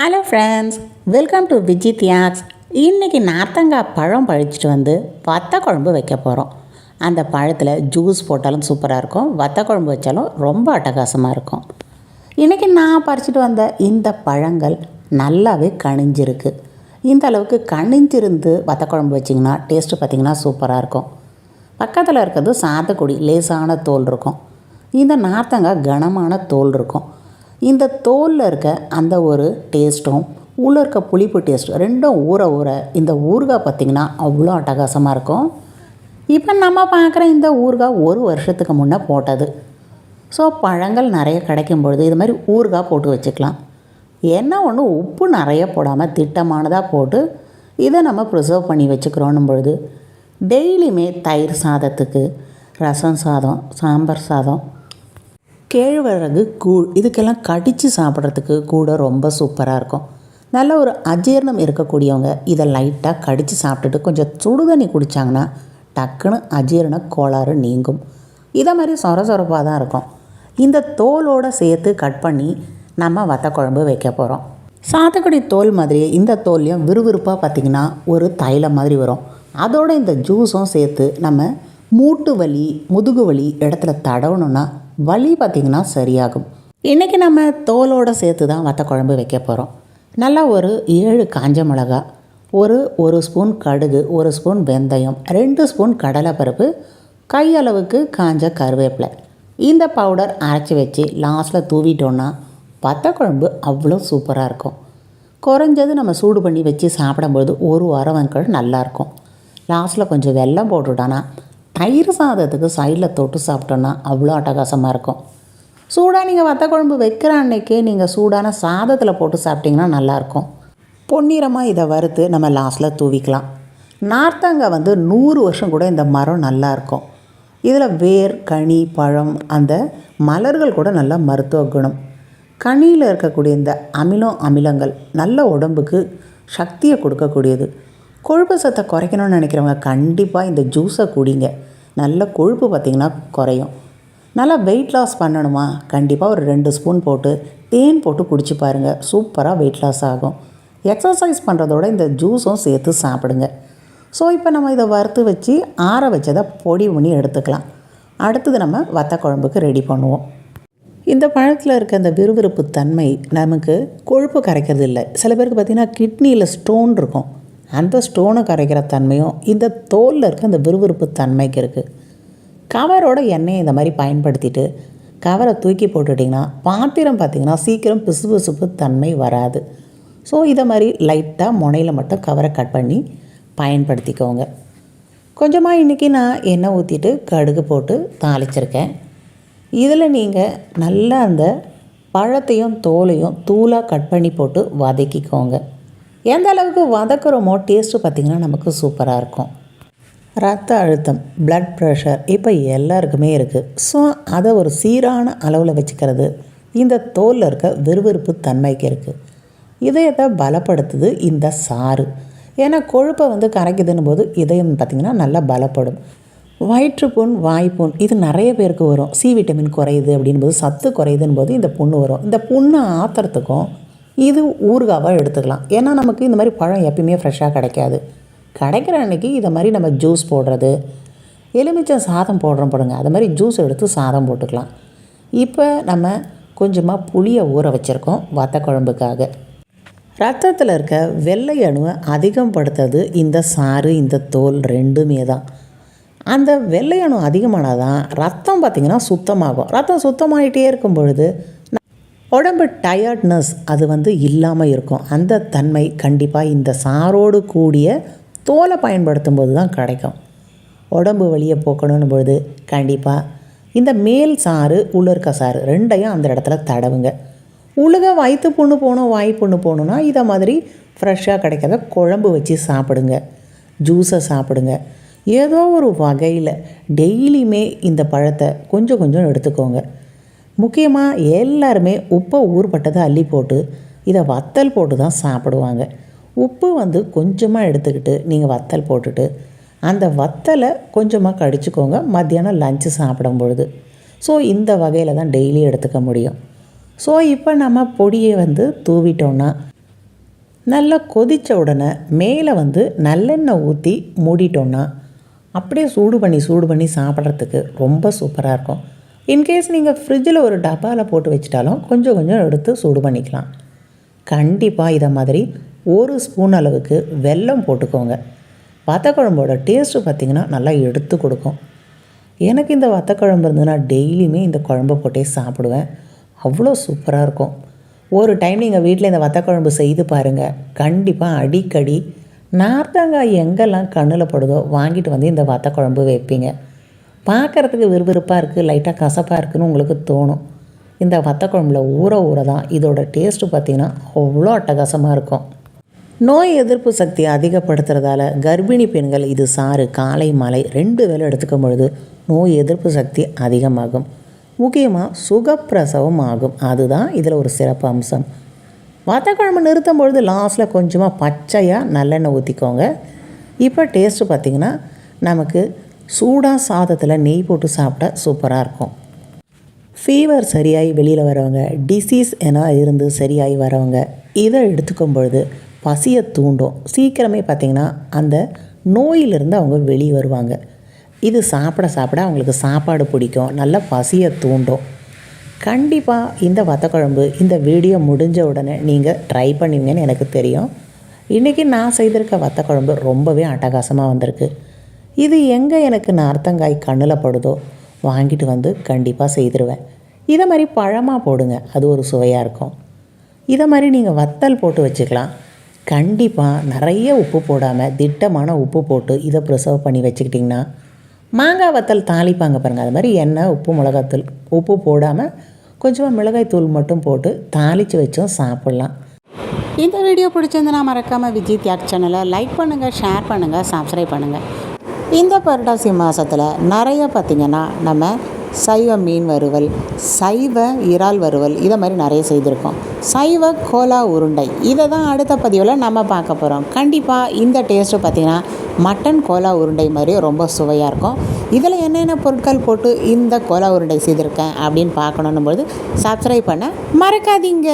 Hello friends welcome to Vijith யாக்ஸ் இன்றைக்கி நார்த்தங்காய் பழம் பழிச்சிட்டு வந்து வத்த குழம்பு வைக்க போகிறோம் அந்த பழத்தில் ஜூஸ் போட்டாலும் சூப்பராக இருக்கும். வத்த குழம்பு வச்சாலும் ரொம்ப அட்டகாசமாக இருக்கும். இன்றைக்கி நான் பறிச்சிட்டு வந்த இந்த பழங்கள் நல்லாவே கணிஞ்சிருக்கு இந்த அளவுக்கு கணிஞ்சிருந்து வத்த குழம்பு வச்சிங்கன்னா டேஸ்ட்டு பார்த்திங்கன்னா சூப்பராக இருக்கும். பக்கத்தில் இருக்கிறது சாத்துக்குடி லேசான தோல் இருக்கும். இந்த நார்த்தங்காய் கனமான தோல் இருக்கும். இந்த தோலில் இருக்க அந்த ஒரு டேஸ்ட்டும் உள்ளே இருக்க புளிப்பு டேஸ்ட்டும் ரெண்டும் ஊற ஊற இந்த ஊறுகாய் பார்த்திங்கன்னா அவ்வளோ அட்டகாசமாக இருக்கும். இப்போ நம்ம பார்க்குற இந்த ஊறுகாய் ஒரு வருஷத்துக்கு முன்னே போட்டது. ஸோ பழங்கள் நிறைய கிடைக்கும் பொழுது இது மாதிரி ஊறுகாய் போட்டு வச்சுக்கலாம். என்ன ஒன்று உப்பு நிறைய போடாமல் திட்டமானதாக போட்டு இதை நம்ம ப்ரிசர்வ் பண்ணி வச்சுக்கிறோன்னும் பொழுது டெய்லியுமே தயிர் சாதத்துக்கு ரசம் சாதம் சாம்பார் சாதம் கேழ்வரகு கூழ் இதுக்கெல்லாம் கடித்து சாப்பிட்றதுக்கு கூட ரொம்ப சூப்பராக இருக்கும். நல்ல ஒரு அஜீரணம் இருக்கக்கூடியவங்க இதை லைட்டாக கடித்து சாப்பிட்டுட்டு கொஞ்சம் சுடு தண்ணி குடித்தாங்கன்னா டக்குன்னு அஜீரண கோளாறு நீங்கும். இதை மாதிரி சொர சொரப்பாக தான் இருக்கும். இந்த தோலோடு சேர்த்து கட் பண்ணி நம்ம வத்த குழம்பு வைக்க போகிறோம் சாத்துக்குடி தோல் மாதிரியே இந்த தோல்லையும் விறுவிறுப்பாக பார்த்திங்கன்னா ஒரு தைலம் மாதிரி வரும். அதோட இந்த ஜூஸும் சேர்த்து நம்ம மூட்டு வலி முதுகு வலி இடத்துல தடவணுன்னா வலி பார்த்திங்கன்னா சரியாகும். இன்றைக்கி நம்ம தோலோடு சேர்த்து தான் வத்த குழம்பு வைக்க போகிறோம் நல்லா ஒரு ஏழு காஞ்ச மிளகா ஒரு ஒரு ஸ்பூன் கடுகு ஒரு ஸ்பூன் வெந்தயம் ரெண்டு ஸ்பூன் கடலைப்பருப்பு கையளவுக்கு காஞ்ச கருவேப்பிலை. இந்த பவுடர் அரைச்சி வச்சு லாஸ்ட்டில் தூவிட்டோன்னா வத்த குழம்பு அவ்வளோ சூப்பராக இருக்கும். குறைஞ்சது நம்ம சூடு பண்ணி வச்சு சாப்பிடும்போது ஒரு வாரம் வன்கள் நல்லாயிருக்கும் லாஸ்ட்டில் கொஞ்சம் வெல்லம் போட்டுவிட்டோன்னா தயிர் சாதத்துக்கு சைடில் தொட்டு சாப்பிட்டோன்னா அவ்வளோ அட்டகாசமாக இருக்கும். சூடாக நீங்கள் வத்த குழம்பு வைக்கிற அன்னைக்கே நீங்கள் சூடான சாதத்தில் போட்டு சாப்பிட்டிங்கன்னா நல்லாயிருக்கும் பொன்னிறமாக இதை வறுத்து நம்ம லாஸ்ட்டில் தூவிக்கலாம். நார்த்தங்காய் வந்து நூறு வருஷம் கூட இந்த மரம் நல்லாயிருக்கும் இதில் வேர் கனி பழம் அந்த மலர்கள் கூட நல்ல மருத்துவ குணம். கனியில் இருக்கக்கூடிய இந்த அமிலம் அமிலங்கள் நல்ல உடம்புக்கு சக்தியை கொடுக்கக்கூடியது. கொழுப்பு சத்தை குறைக்கணும்னு நினைக்கிறவங்க கண்டிப்பாக இந்த ஜூஸை குடிங்க. நல்ல கொழுப்பு பார்த்திங்கன்னா குறையும். நல்லா வெயிட் லாஸ் பண்ணணுமா? கண்டிப்பாக ஒரு ரெண்டு ஸ்பூன் போட்டு தேன் போட்டு குடிச்சு பாருங்கள் சூப்பராக வெயிட் லாஸ் ஆகும். எக்ஸசைஸ் பண்ணுறதோட இந்த ஜூஸும் சேர்த்து சாப்பிடுங்க. ஸோ இப்போ நம்ம இதை வறுத்து வச்சு ஆற வச்சதை பொடி பண்ணி எடுத்துக்கலாம். அடுத்தது நம்ம வத்த குழம்புக்கு ரெடி பண்ணுவோம். இந்த பழத்தில் இருக்க அந்த விறுவிறுப்பு தன்மை நமக்கு கொழுப்பு கரைக்கிறது இல்லை சில பேருக்கு பார்த்திங்கன்னா கிட்னியில் ஸ்டோன் இருக்கும். அந்த ஸ்டோனை கரைக்கிற தன்மையும் இந்த தோலில் இருக்க அந்த விறுவிறுப்பு தன்மைக்கு இருக்குது கவரோட எண்ணெயை இந்த மாதிரி பயன்படுத்திட்டு கவரை தூக்கி போட்டுட்டிங்கன்னா பாத்திரம் பார்த்திங்கன்னா சீக்கிரம் பிசு பிசுப்பு தன்மை வராது. ஸோ இதை மாதிரி லைட்டாக முனையில் மட்டும் கவரை கட் பண்ணி பயன்படுத்திக்கோங்க. கொஞ்சமாக இன்றைக்கி நான் எண்ணெய் ஊற்றிட்டு கடுகு போட்டு தாளிச்சிருக்கேன். இதில் நீங்கள் நல்லா அந்த பழத்தையும் தோலையும் தூளாக கட் பண்ணி போட்டு வதக்கிக்கோங்க. எந்த அளவுக்கு வதக்குறோமோ டேஸ்ட்டு பார்த்திங்கன்னா நமக்கு சூப்பராக இருக்கும். ரத்த அழுத்தம் பிளட் ப்ரெஷர் இப்போ எல்லாருக்குமே இருக்குது ஸோ அதை ஒரு சீரான அளவில் வச்சுக்கிறது இந்த தோலில் இருக்க விறுவிறுப்பு தன்மைக்கு இருக்குது இதயத்தை பலப்படுத்துது இந்த சாறு. ஏன்னா கொழுப்பை வந்து கரைக்குதுன்னு போது இதயம் பார்த்திங்கன்னா நல்லா பலப்படும். வயிற்றுப்புண் வாய்ப்புண் இது நிறைய பேருக்கு வரும். சி விட்டமின் குறையுது அப்படின்போது சத்து குறையுதுன்னு போது இந்த புண்ணு வரும். இந்த புண்ணை ஆத்துறதுக்கும் இது ஊறுகாவாக எடுத்துக்கலாம். ஏன்னா நமக்கு இந்த மாதிரி பழம் எப்பயுமே ஃப்ரெஷ்ஷாக கிடைக்காது. கிடைக்கிற அன்றைக்கி இதை மாதிரி நம்ம ஜூஸ் போடுறது எலுமிச்சம் சாதம் போடுறோம் போடுங்க அது மாதிரி ஜூஸ் எடுத்து சாதம் போட்டுக்கலாம். இப்போ நம்ம கொஞ்சமாக புளியை ஊற வச்சுருக்கோம் வத்த குழம்புக்காக ரத்தத்தில் இருக்க வெள்ளை அணுவை அதிகம் படுத்தது இந்த சாறு இந்த தோல் ரெண்டுமே தான். அந்த வெள்ளை அணு அதிகமானால் தான் ரத்தம் பார்த்திங்கன்னா சுத்தமாகும். ரத்தம் சுத்தமாகிட்டே இருக்கும் பொழுது உடம்பு டயர்ட்னஸ் அது வந்து இல்லாமல் இருக்கும். அந்த தன்மை கண்டிப்பாக இந்த சாரோடு கூடிய தோலை பயன்படுத்தும் போது தான் கிடைக்கும். உடம்பு வழியை போக்கணும் பொழுது கண்டிப்பாக இந்த மேல் சாறு உள்ள சாறு ரெண்டையும் அந்த இடத்துல தடவுங்க. உழுக வயிற்று புண்ணு போகணும் வாய் புண்ணு போகணுன்னா இதை மாதிரி ஃப்ரெஷ்ஷாக கிடைக்காத குழம்பு வச்சு சாப்பிடுங்க. ஜூஸை சாப்பிடுங்க. ஏதோ ஒரு வகையில் டெய்லியுமே இந்த பழத்தை கொஞ்சம் கொஞ்சம் எடுத்துக்கோங்க. முக்கியமாக எல்லாருமே உப்பை ஊறுபட்டதை அள்ளி போட்டு இதை வத்தல் போட்டு தான் சாப்பிடுவாங்க. உப்பு வந்து கொஞ்சமாக எடுத்துக்கிட்டு நீங்கள் வத்தல் போட்டுட்டு அந்த வத்தலை கொஞ்சமாக கடிச்சுக்கோங்க. மத்தியானம் லஞ்சு சாப்பிடும் பொழுது. ஸோ இந்த வகையில் தான் டெய்லி எடுத்துக்க முடியும். ஸோ இப்போ நம்ம பொடியை வந்து தூவிட்டோம்னா நல்லா கொதித்த உடனே மேலே வந்து நல்லெண்ணெய் ஊற்றி மூடிட்டோன்னா அப்படியே சூடு பண்ணி சூடு பண்ணி சாப்பிட்றதுக்கு ரொம்ப சூப்பராக இருக்கும். இன்கேஸ் நீங்கள் ஃப்ரிட்ஜில் ஒரு டப்பாவில் போட்டு வச்சிட்டாலும் கொஞ்சம் கொஞ்சம் எடுத்து சூடு பண்ணிக்கலாம். கண்டிப்பாக இதை மாதிரி ஒரு ஸ்பூன் அளவுக்கு வெல்லம் போட்டுக்கோங்க. வத்தக்குழம்போட டேஸ்ட்டு பார்த்திங்கன்னா நல்லா எடுத்து கொடுக்கும். எனக்கு இந்த வத்தக்குழம்பு இருந்ததுன்னா டெய்லியுமே இந்த குழம்பு போட்டே சாப்பிடுவேன். அவ்வளோ சூப்பராக இருக்கும். ஒரு டைம் நீங்கள் வீட்டில் இந்த வத்தக்குழம்பு செய்து பாருங்கள் கண்டிப்பாக அடிக்கடி நார்த்தங்காய் எங்கெல்லாம் கண்ணில் படுதோ வாங்கிட்டு வந்து இந்த வத்தக்குழம்பு வைப்பீங்க. பார்க்குறதுக்கு விறுவிறுப்பாக இருக்குது லைட்டாக கசப்பாக இருக்குதுன்னு உங்களுக்கு தோணும். இந்த வத்தக்குழம்புல ஊற ஊற தான் இதோட டேஸ்ட்டு பார்த்திங்கன்னா அவ்வளோ அட்டகாசமாக இருக்கும். நோய் எதிர்ப்பு சக்தியை அதிகப்படுத்துறதால கர்ப்பிணி பெண்கள் இது சாறு காலை மாலை ரெண்டு வேலை எடுத்துக்கும் பொழுது நோய் எதிர்ப்பு சக்தி அதிகமாகும். முக்கியமாக சுகப்பிரசவம் ஆகும். அதுதான் இதில் ஒரு சிறப்பு அம்சம். வத்தக்குழம்பு நிறுத்தும் பொழுது லாஸ்ட்டில் கொஞ்சமாக பச்சையாக நல்லெண்ணெய் ஊற்றிக்கோங்க இப்போ டேஸ்ட்டு பார்த்திங்கன்னா நமக்கு சூடாக சாதத்தில் நெய் போட்டு சாப்பிட்டா சூப்பராக இருக்கும். ஃபீவர் சரியாகி வெளியில் வரவங்க டிசீஸ் என இருந்து சரியாகி வரவங்க இதை எடுத்துக்கும் பொழுது பசியை தூண்டும். சீக்கிரமே பார்த்திங்கன்னா அந்த நோயிலிருந்து அவங்க வெளியே வருவாங்க. இது சாப்பிட சாப்பிட அவங்களுக்கு சாப்பாடு பிடிக்கும் நல்ல பசியை தூண்டும். கண்டிப்பாக இந்த வத்தக்குழம்பு இந்த வீடியோ முடிஞ்ச உடனே நீங்கள் ட்ரை பண்ணுவீங்கன்னு எனக்கு தெரியும். இன்றைக்கி நான் செய்திருக்க வத்தக்குழம்பு ரொம்பவே அட்டகாசமாக வந்திருக்கு. இது எங்கே எனக்கு நார்த்தங்காய் கண்ணில் படுதோ? வாங்கிட்டு வந்து கண்டிப்பாக செய்திருவேன். இதை மாதிரி பழமாக போடுங்க. அது ஒரு சுவையாக இருக்கும். இதை மாதிரி நீங்கள் வத்தல் போட்டு வச்சுக்கலாம். கண்டிப்பாக நிறைய உப்பு போடாமல் திட்டமான உப்பு போட்டு இதை ப்ரிசர்வ் பண்ணி வச்சுக்கிட்டிங்கன்னா மாங்காய் வத்தல் தாளிப்பாங்க பாருங்கள் அது மாதிரி எண்ணெய் உப்பு மிளகாத்தூள் உப்பு போடாமல் கொஞ்சமாக மிளகாய் தூள் மட்டும் போட்டு தாளித்து வச்சும் சாப்பிட்லாம். இந்த வீடியோ பிடிச்சிருந்தனா மறக்காமல் விஜய் தியாக் சேனலை லைக் பண்ணுங்கள் ஷேர் பண்ணுங்கள் சப்ஸ்கிரைப் பண்ணுங்கள் இந்த புரட்டாசி மாதத்தில் நிறைய பார்த்திங்கன்னா நம்ம சைவ மீன் வறுவல் சைவ இறால் வறுவல் இதை மாதிரி நிறைய செய்திருக்கோம். சைவ கோலா உருண்டை இதை தான் அடுத்த பதிவில் நம்ம பார்க்க போகிறோம் கண்டிப்பாக இந்த டேஸ்ட்டு பார்த்திங்கன்னா மட்டன் கோலா உருண்டை மாதிரி ரொம்ப சுவையாக இருக்கும். இதில் என்னென்ன பொருட்கள் போட்டு இந்த கோலா உருண்டை செய்திருக்கேன் அப்படின்னு பார்க்கணுன்னும் போது சப்ஸ்கிரைப் பண்ண மறக்காதீங்க.